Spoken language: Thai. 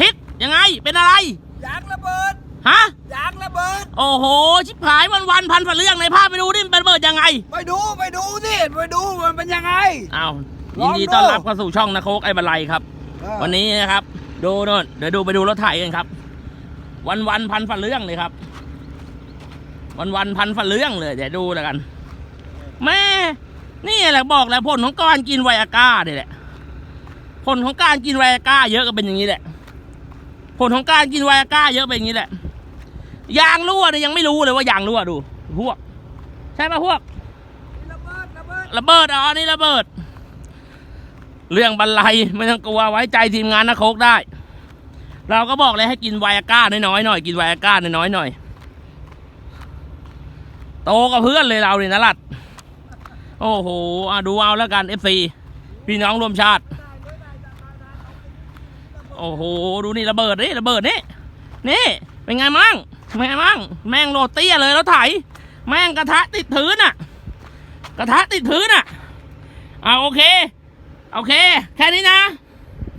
ทิศยังไงเป็นอะไร ยางระเบิด ฮะ ยางระเบิด โอ้โห ชิบหายวันวันๆพันฝันเรื่องในภาพไปดูดิมันเป็นระเบิดยังไง ไปดูไปดูสิไปดูมันเป็นยังไงอ้าวลยิอนงดีดูต้อนรับเข้าสู่ช่องนะโคกไอ้บันไลครับเออวันนี้นะครับ ดูโน่นเดี๋ยวดูไปดูรถไถกันครับ วันวันๆพันฝันเรื่องเลยครับ วันวันๆพันฝันเรื่องเลยเดี๋ยวดูแล้วกัน แม่นี่แหละบอกแล้วผลของการกินไวอาก้าเนี่ยแหละผลของการกินไวอาก้าเยอะก็เป็นอย่างนี้แหละ ผลของการกินไวอาก้าเยอะเป็นอย่างนี้แหละ ยางรั่วเนี่ยยังไม่รู้เลยว่ายางรั่วดู พวก ใช่ปะพวก ระเบิด ระเบิด ระเบิดอ๋อนี่ระเบิด เรื่องบันไลไม่ต้องกลัวไว้ใจทีมงานนะโคกได้ เราก็บอกเลยให้กินไวอาก้าน้อยๆหน่อย กินไวอาก้าน้อยๆหน่อย โตกับเพื่อนเลยเราเนี่ยนะลัด โอ้โหอะดูเอาแล้วกัน FC พี่น้องรวมชาติ โอ้โห ดูนี่ระเบิดนี่ระเบิดนี่นี่เป็นไงมั่งเป็นไงมั่งแม่งโรตี้เลยแล้วไถ แม่งกระทะติดพื้นอะ กระทะติดพื้นอะอ่าโอเค โอเค แค่นี้นะ